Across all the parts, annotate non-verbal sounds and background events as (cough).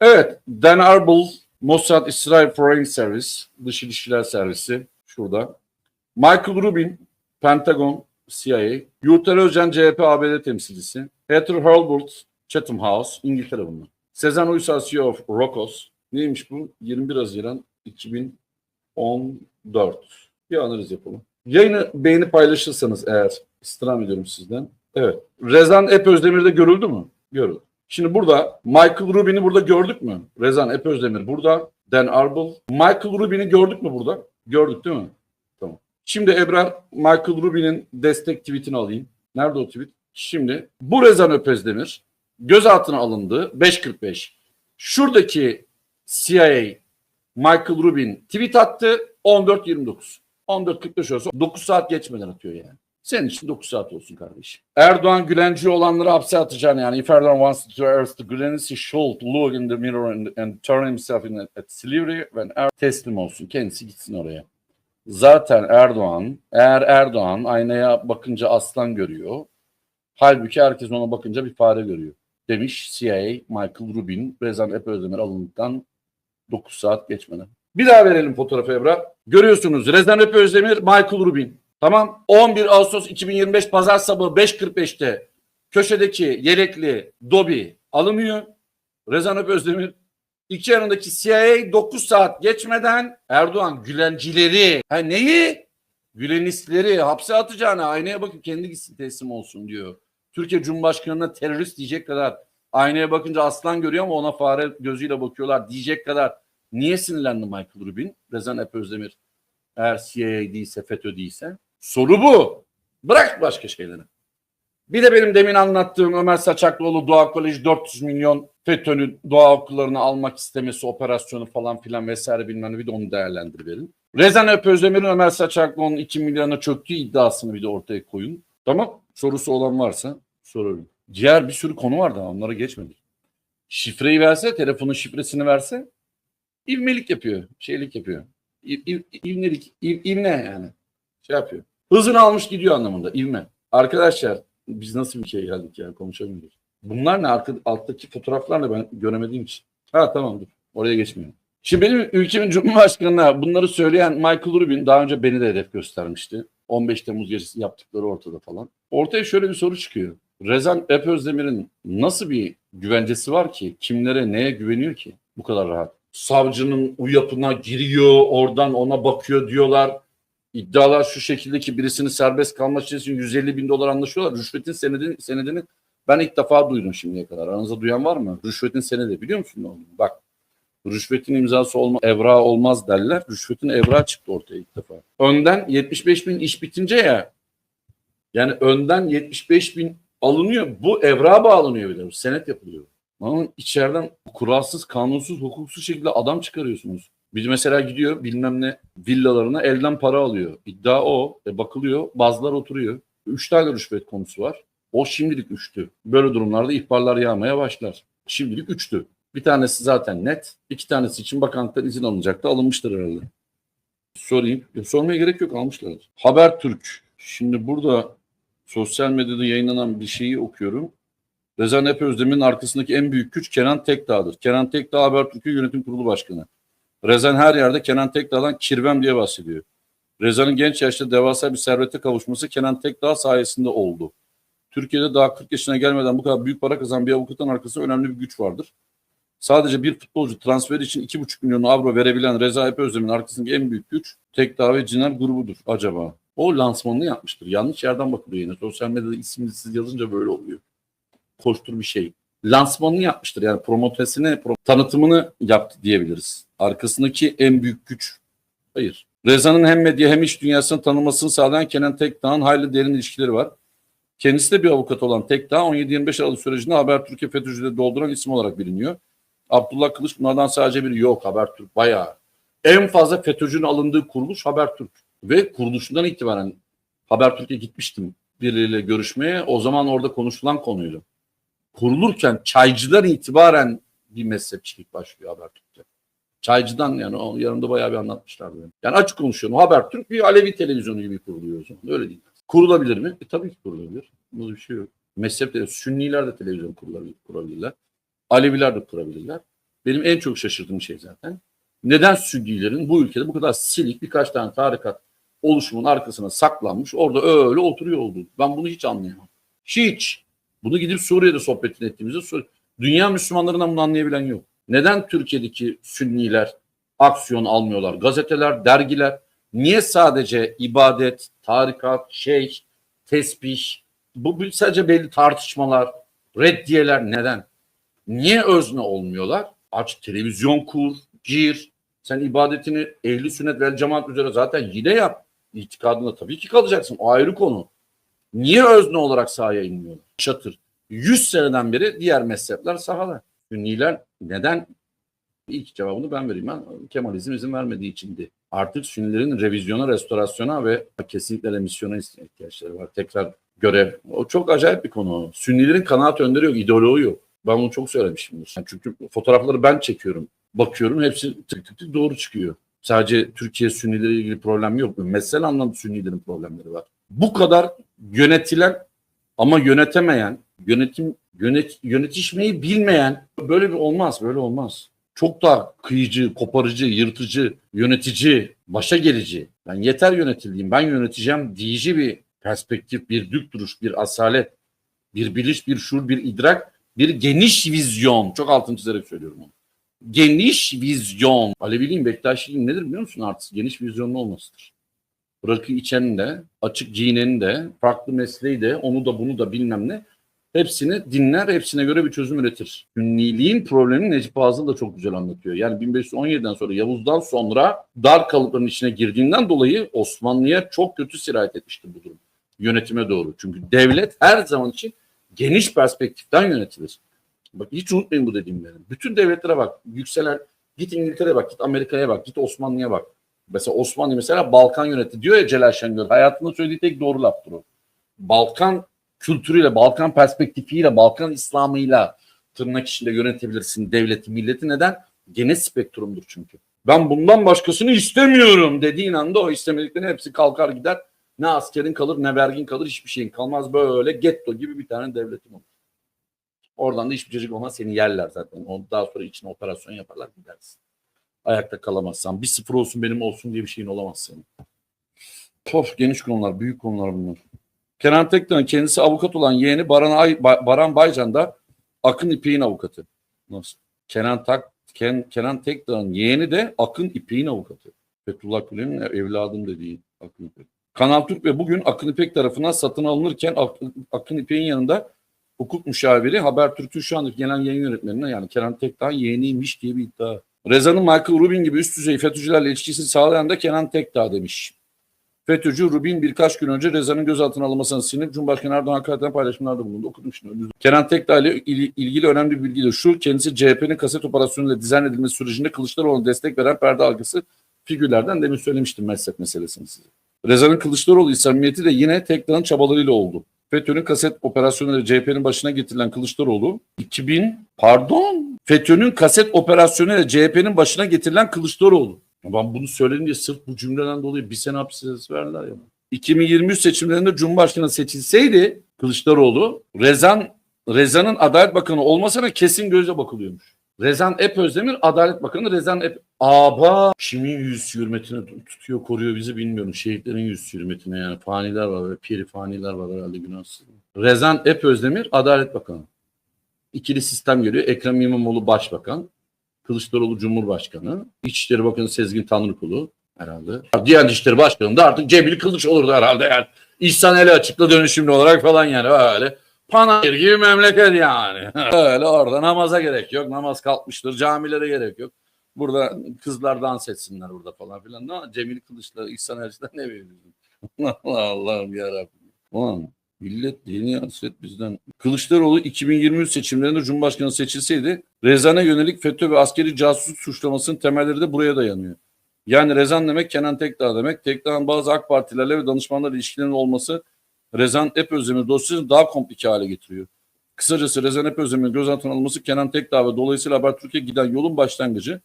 Evet, Dan Arbel, Mossad İsrail Foreign Service, Dış İlişkiler Servisi şurada. Michael Rubin, Pentagon, CIA. Yurtlar Özcan, CHP ABD temsilcisi. Heather Hurlburt, Chatham House, İngiltere bunlar. Sezen Uysal, CEO of Rokos. Neymiş bu? 21 Haziran 2014. Bir analiz yapalım. Yayını beğeni paylaşırsanız eğer istirham ediyorum sizden. Evet. Rezan Ep Özdemir'de görüldü mü? Görüldü. Şimdi burada Michael Rubin'i burada gördük mü? Rezan Ep Özdemir burada. Dan Arbel. Michael Rubin'i gördük mü burada? Gördük değil mi? Tamam. Şimdi Ebrar Michael Rubin'in destek tweetini alayım. Nerede o tweet? Şimdi bu Rezan Öp Özdemir gözaltına alındı 5.45. Şuradaki CIA Michael Rubin tweet attı 14.29. 14.45 olsa 9 saat geçmeden atıyor yani. Senin için 9 saat olsun kardeşim. Erdoğan Gülenci olanları hapse atacağını yani if Erdoğan wants to arrest Gülenci should look in the mirror and, and turn himself in at, Silivri when er teslim olsun. Kendisi gitsin oraya. Zaten Erdoğan eğer Erdoğan aynaya bakınca aslan görüyor. Halbuki herkes ona bakınca bir fare görüyor. Demiş CIA Michael Rubin Rezan Ep Özdemir alındıktan 9 saat geçmeden. Bir daha verelim fotoğrafı Ebra. Görüyorsunuz Rezan Öp Özdemir, Michael Rubin. Tamam. 11 Ağustos 2025 Pazar sabahı 5.45'te köşedeki yelekli Dobi alınıyor. Rezan Öp Özdemir İki yanındaki CIA 9 saat geçmeden Erdoğan Gülencileri ha neyi? Gülenistleri hapse atacağına aynaya bakıp kendi gitsin teslim olsun diyor. Türkiye Cumhurbaşkanı'na terörist diyecek kadar aynaya bakınca aslan görüyor ama ona fare gözüyle bakıyorlar diyecek kadar niye sinirlendi Michael Rubin? Rezan Ep Özdemir eğer CIA değilse FETÖ değilse. Soru bu. Bırak başka şeyleri. Bir de benim demin anlattığım Ömer Saçaklıoğlu Doğa Koleji 400 milyon FETÖ'nün doğa okullarını almak istemesi operasyonu falan filan vesaire bilmem bir de onu değerlendirelim. Rezan Öp Özdemir'in Ömer Saçaklıoğlu'nun 2 milyona çöktüğü iddiasını bir de ortaya koyun. Tamam. Sorusu olan varsa sorarım. Diğer bir sürü konu var daha onlara geçmedik. Şifreyi verse, telefonun şifresini verse ivmelik yapıyor, şeylik yapıyor. İv, iv, ivnelik, iv, ivne yani. Şey yapıyor. Hızını almış gidiyor anlamında ivme. Arkadaşlar biz nasıl bir şey geldik ya konuşamıyoruz. Bunlar ne? Arka, alttaki fotoğraflarla ben göremediğim için. Ha tamam dur. Oraya geçmiyorum. Şimdi benim ülkemin (laughs) Cumhurbaşkanı'na bunları söyleyen Michael Rubin daha önce beni de hedef göstermişti. 15 Temmuz gecesi yaptıkları ortada falan. Ortaya şöyle bir soru çıkıyor. Rezan Ep Özdemir'in nasıl bir güvencesi var ki? Kimlere, neye güveniyor ki? Bu kadar rahat. Savcının uyapına giriyor, oradan ona bakıyor diyorlar. İddialar şu şekilde ki birisinin serbest kalması için 150 bin dolar anlaşıyorlar. Rüşvetin senedini, senedini ben ilk defa duydum şimdiye kadar. Aranızda duyan var mı? Rüşvetin senedi biliyor musun ne? Bak rüşvetin imzası olma, evra olmaz derler. Rüşvetin evra çıktı ortaya ilk defa. Önden 75 bin iş bitince ya yani önden 75 bin alınıyor. Bu evra bağlanıyor bir de. Senet yapılıyor. Ama içeriden kuralsız, kanunsuz, hukuksuz şekilde adam çıkarıyorsunuz. Bir mesela gidiyor bilmem ne villalarına elden para alıyor. İddia o. E bakılıyor. Bazılar oturuyor. Üç tane rüşvet konusu var. O şimdilik üçtü. Böyle durumlarda ihbarlar yağmaya başlar. Şimdilik üçtü. Bir tanesi zaten net. İki tanesi için bakanlıktan izin alınacaktı. Alınmıştır herhalde. Sorayım. Ya sormaya gerek yok almışlardır. Habertürk. Şimdi burada sosyal medyada yayınlanan bir şeyi okuyorum. Rezan Ep Özdemir'in arkasındaki en büyük güç Kenan Tekdağ'dır. Kenan Tekdağ Habertürk'ün yönetim kurulu başkanı. Rezan her yerde Kenan Tekdağ'dan kirvem diye bahsediyor. Rezan'ın genç yaşta devasa bir servete kavuşması Kenan Tekdağ sayesinde oldu. Türkiye'de daha 40 yaşına gelmeden bu kadar büyük para kazanan bir avukatın arkasında önemli bir güç vardır. Sadece bir futbolcu transfer için 2,5 milyon avro verebilen Reza Ep Özdemir'in arkasındaki en büyük güç Tekdağ ve Ciner grubudur acaba. O lansmanını yapmıştır. Yanlış yerden bakılıyor yine. Sosyal medyada isimsiz yazınca böyle oluyor. Koştur bir şey. Lansmanını yapmıştır. Yani promotesini, pro- tanıtımını yaptı diyebiliriz. Arkasındaki en büyük güç. Hayır. Reza'nın hem medya hem iş dünyasının tanınmasını sağlayan Kenan Tekdağ'ın hayli derin ilişkileri var. Kendisi de bir avukat olan Tekdağ 17-25 Aralık sürecinde Habertürk'e FETÖ'cüleri dolduran isim olarak biliniyor. Abdullah Kılıç bunlardan sadece biri yok Habertürk bayağı. En fazla FETÖ'cünün alındığı kuruluş Habertürk. Ve kuruluşundan itibaren Habertürk'e gitmiştim birileriyle görüşmeye. O zaman orada konuşulan konuydu. Kurulurken çaycıdan itibaren bir mezhepçilik başlıyor Habertürk'te. Çaycıdan yani o yanımda bayağı bir anlatmışlardı. Yani, yani açık konuşuyorum. Habertürk bir Alevi televizyonu gibi kuruluyor o zaman. Öyle değil. Kurulabilir mi? E, tabii ki kurulabilir. Bunda bir şey yok. Mezhep de, Sünniler de televizyon kurulabilir, kurabilirler. Aleviler de kurabilirler. benim en çok şaşırdığım şey zaten. Neden Sünnilerin bu ülkede bu kadar silik birkaç tane tarikat oluşumun arkasına saklanmış orada öyle oturuyor oldu. Ben bunu hiç anlayamam. Hiç. Bunu gidip Suriye'de sohbetini ettiğimizde Sur- dünya Müslümanlarından bunu anlayabilen yok. Neden Türkiye'deki Sünniler aksiyon almıyorlar? Gazeteler, dergiler niye sadece ibadet, tarikat, şeyh, tesbih bu sadece belli tartışmalar, reddiyeler neden? Niye özne olmuyorlar? Aç televizyon kur, gir. Sen ibadetini ehli sünnet vel cemaat üzere zaten yine yap. İtikadında tabii ki kalacaksın. O ayrı konu. Niye özne olarak sahaya inmiyorlar? Çatır. 100 seneden beri diğer mezhepler sahada. Sünniler neden? İlk cevabını ben vereyim. Ben Kemalizm izin vermediği içindi. Artık Sünnilerin revizyona, restorasyona ve kesinlikle remisyona ihtiyaçları var. Tekrar görev. O çok acayip bir konu. Sünnilerin kanaat önderi yok, ideoloğu yok. Ben bunu çok söylemişimdir. Yani çünkü fotoğrafları ben çekiyorum. Bakıyorum hepsi tık tık tık doğru çıkıyor. Sadece Türkiye Sünnileri ilgili problem yok. Mesel anlamda Sünnilerin problemleri var. Bu kadar yönetilen ama yönetemeyen, yönetim yönet, yönetişmeyi bilmeyen böyle bir olmaz, böyle olmaz. Çok daha kıyıcı, koparıcı, yırtıcı, yönetici, başa gelici. Ben yeter yönetildiğim, ben yöneteceğim diyici bir perspektif, bir dük duruş, bir asalet, bir biliş, bir şuur, bir idrak, bir geniş vizyon. Çok altını çizerek söylüyorum onu. Geniş vizyon. Aleviliğin, Bektaşiliğin nedir biliyor musun artık? Geniş vizyonlu olmasıdır. Rakı içenin de, açık giyinenin de, farklı mesleği de, onu da bunu da bilmem ne. Hepsini dinler, hepsine göre bir çözüm üretir. Sünniliğin problemini Necip Fazıl da çok güzel anlatıyor. Yani 1517'den sonra Yavuz'dan sonra dar kalıpların içine girdiğinden dolayı Osmanlı'ya çok kötü sirayet etmiştir bu durum. Yönetime doğru. Çünkü devlet her zaman için geniş perspektiften yönetilir. Bak hiç unutmayın bu dediğimleri. Bütün devletlere bak. Yükselen git İngiltere'ye bak, git Amerika'ya bak, git Osmanlı'ya bak. Mesela Osmanlı mesela Balkan yönetti diyor ya Celal Şengör. Hayatında söylediği tek doğru laftır o. Balkan kültürüyle, Balkan perspektifiyle, Balkan İslam'ıyla tırnak içinde yönetebilirsin devleti, milleti. Neden? Geniş spektrumdur çünkü. Ben bundan başkasını istemiyorum dediğin anda o istemediklerin hepsi kalkar gider. Ne askerin kalır ne vergin kalır hiçbir şeyin kalmaz. Böyle getto gibi bir tane devletin olur. Oradan da hiçbir çocuk olmaz seni yerler zaten. Daha sonra içine operasyon yaparlar gidersin. Ayakta kalamazsan. Bir sıfır olsun benim olsun diye bir şeyin olamaz senin. Of geniş konular, büyük konular bunlar. Kenan Tekdağ'ın kendisi avukat olan yeğeni Baran, Ay, Ba- Baran Baycan da Akın İpek'in avukatı. Nasıl? Kenan, Tak, Ken, Kenan Tekdağ'ın yeğeni de Akın İpek'in avukatı. Fethullah Gülen'in evladım dediği Akın İpek. Kanal Türk ve bugün Akın İpek tarafından satın alınırken Akın, Akın İpek'in yanında hukuk müşaviri Habertürk'ün şu andaki genel yayın yönetmenine yani Kenan Tekdağ yeğeniymiş diye bir iddia. Reza'nın Michael Rubin gibi üst düzey FETÖ'cülerle ilişkisini sağlayan da Kenan Tekdağ demiş. FETÖ'cü Rubin birkaç gün önce Reza'nın gözaltına alınmasına sinip Cumhurbaşkanı Erdoğan hakaretten paylaşımlarda bulundu. Okudum şimdi. Kenan Tekdağ ile il- ilgili önemli bir bilgi de şu. Kendisi CHP'nin kaset operasyonuyla dizayn edilmesi sürecinde Kılıçdaroğlu'na destek veren perde algısı figürlerden demin söylemiştim mezhep meselesini size. Reza'nın Kılıçdaroğlu samimiyeti de yine Tekdağ'ın çabalarıyla oldu. FETÖ'nün kaset operasyonuyla CHP'nin başına getirilen Kılıçdaroğlu 2000 pardon FETÖ'nün kaset operasyonuyla CHP'nin başına getirilen Kılıçdaroğlu. Ben bunu söyledim diye sırf bu cümleden dolayı bir sene hapis cezası verdiler ya. 2023 seçimlerinde Cumhurbaşkanı seçilseydi Kılıçdaroğlu Rezan Rezan'ın Adalet Bakanı olmasına kesin gözle bakılıyormuş. Rezan Ep Özdemir Adalet Bakanı Rezan Ep Aba kimin yüz hürmetine tutuyor koruyor bizi bilmiyorum. Şehitlerin yüz hürmetine yani faniler var ve piri faniler var herhalde günahsız. Rezan Ep Özdemir Adalet Bakanı. İkili sistem geliyor. Ekrem İmamoğlu Başbakan. Kılıçdaroğlu Cumhurbaşkanı. İçişleri Bakanı Sezgin Tanrıkulu herhalde. Diğer İçişleri Başkanı da artık Cemil Kılıç olurdu herhalde yani. İhsan Eli açıkla dönüşümlü olarak falan yani öyle. Panayır gibi memleket yani. (laughs) öyle orada namaza gerek yok. Namaz kalkmıştır. Camilere gerek yok. Burada kızlar dans etsinler burada falan filan. Ne, Cemil Kılıç'la İhsan Elçi'den ne veriyorsun? (laughs) Allah Allah'ım yarabbim. Ulan millet dini hasret bizden. Kılıçdaroğlu 2023 seçimlerinde Cumhurbaşkanı seçilseydi Rezan'a yönelik FETÖ ve askeri casus suçlamasının temelleri de buraya dayanıyor. Yani Rezan demek Kenan Tekdağ demek. Tekdağ'ın bazı AK Partilerle ve danışmanlarla ilişkilerinin olması Rezan Ep Özdemir dosyasını daha komplike hale getiriyor. Kısacası Rezan Ep Özdemir'in gözaltına alınması Kenan Tekdağ ve dolayısıyla Habertürk'e giden yolun başlangıcı.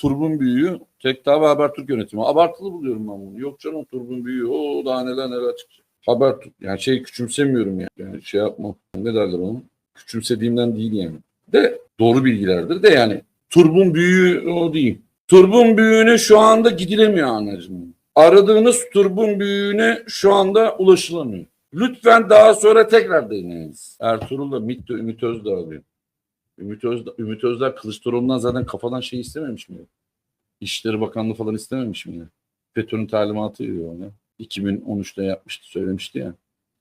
Turbun büyüğü Tekdağ ve Habertürk yönetimi. Abartılı buluyorum ben bunu. Yok canım turbun büyüğü. O daha neler neler çıkacak. Habertürk. Yani şey küçümsemiyorum yani. Yani şey yapmam. Ne derler onu? Küçümsediğimden değil yani. De doğru bilgilerdir de yani Turbun büyüğü o değil. Turbun büyüğüne şu anda gidilemiyor anacığım. Aradığınız turbun büyüğüne şu anda ulaşılamıyor. Lütfen daha sonra tekrar deneyiniz. Ertuğrul da MİT de Ümit Özdağ diyor. Ümit Özdağ, Ümit Özdağ Kılıçdaroğlu'ndan zaten kafadan şey istememiş mi? İşleri Bakanlığı falan istememiş mi? FETÖ'nün talimatı yiyor ona. 2013'te yapmıştı, söylemişti ya.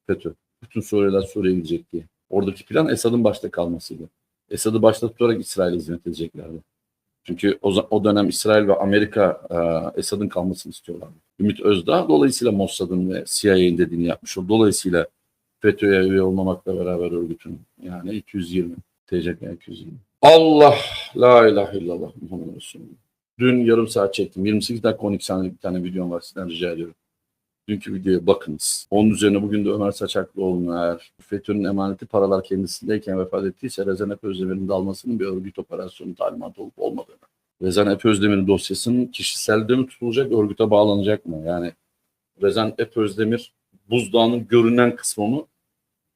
FETÖ. Bütün Suriyeliler Suriye'ye gidecek diye. Oradaki plan Esad'ın başta kalmasıydı. Esad'ı başta tutarak İsrail'e hizmet edeceklerdi. Çünkü o, o dönem İsrail ve Amerika e, Esad'ın kalmasını istiyorlardı. Ümit Özdağ dolayısıyla Mossad'ın ve CIA'nin dediğini yapmış oldu. Dolayısıyla FETÖ'ye üye olmamakla beraber örgütün yani 220 TCK 220. Allah la ilahe illallah Muhammed Resulullah. Dün yarım saat çektim. 28 dakika 12 saniyelik bir tane videom var sizden rica ediyorum. Dünkü videoya bakınız. Onun üzerine bugün de Ömer Saçaklıoğlu'nun eğer FETÖ'nün emaneti paralar kendisindeyken vefat ettiyse Rezan Ep Özdemir'in de almasının bir örgüt operasyonu talimatı olup olmadığını. Rezan Ep Özdemir'in dosyasının kişiselde mi tutulacak, örgüte bağlanacak mı? Yani Rezan Ep Özdemir buzdağının görünen kısmı mı?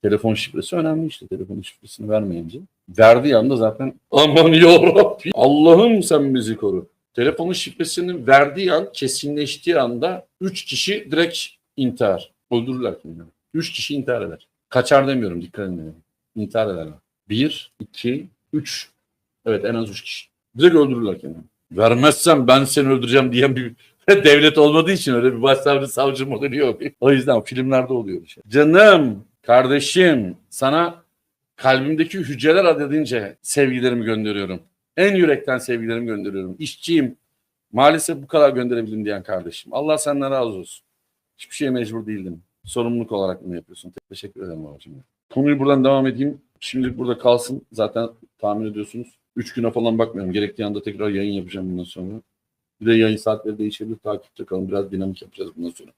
Telefon şifresi önemli işte. Telefon şifresini vermeyince. Verdiği anda zaten aman yarabbim Allah'ım sen bizi koru. Telefonun şifresini verdiği an kesinleştiği anda 3 kişi direkt intihar. Öldürürler kendini. 3 kişi intihar eder. Kaçar demiyorum dikkat edin. İntihar ederler. 1, 2, 3. Evet en az 3 kişi. Direkt öldürürler kendini. Vermezsem ben seni öldüreceğim diyen bir (laughs) devlet olmadığı için öyle bir başsavcı savcı modeli yok. O yüzden filmlerde oluyor. Şey. Canım, kardeşim sana kalbimdeki hücreler adedince sevgilerimi gönderiyorum. En yürekten sevgilerimi gönderiyorum. İşçiyim. Maalesef bu kadar gönderebildim diyen kardeşim. Allah senden razı olsun. Hiçbir şeye mecbur değildim. Sorumluluk olarak bunu yapıyorsun. Teşekkür ederim babacığım. Konuyu buradan devam edeyim. Şimdilik burada kalsın. Zaten tahmin ediyorsunuz. Üç güne falan bakmıyorum. Gerektiği anda tekrar yayın yapacağım bundan sonra. Bir de yayın saatleri değişebilir. Takipte kalın. Biraz dinamik yapacağız bundan sonra.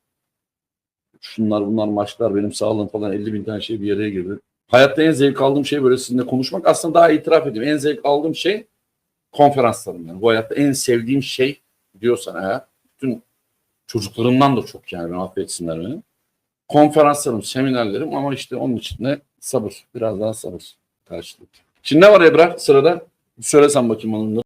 Şunlar bunlar maçlar benim sağlığım falan 50 bin tane şey bir yere girdi. Hayatta en zevk aldığım şey böyle sizinle konuşmak. Aslında daha itiraf edeyim. En zevk aldığım şey konferanslarım yani. Bu hayatta en sevdiğim şey diyorsan eğer bütün çocuklarımdan da çok yani ben affetsinler beni. Konferanslarım, seminerlerim ama işte onun için de sabır. Biraz daha sabır karşılık. Şimdi ne var Ebrar sırada? Bir söylesen bakayım onun da.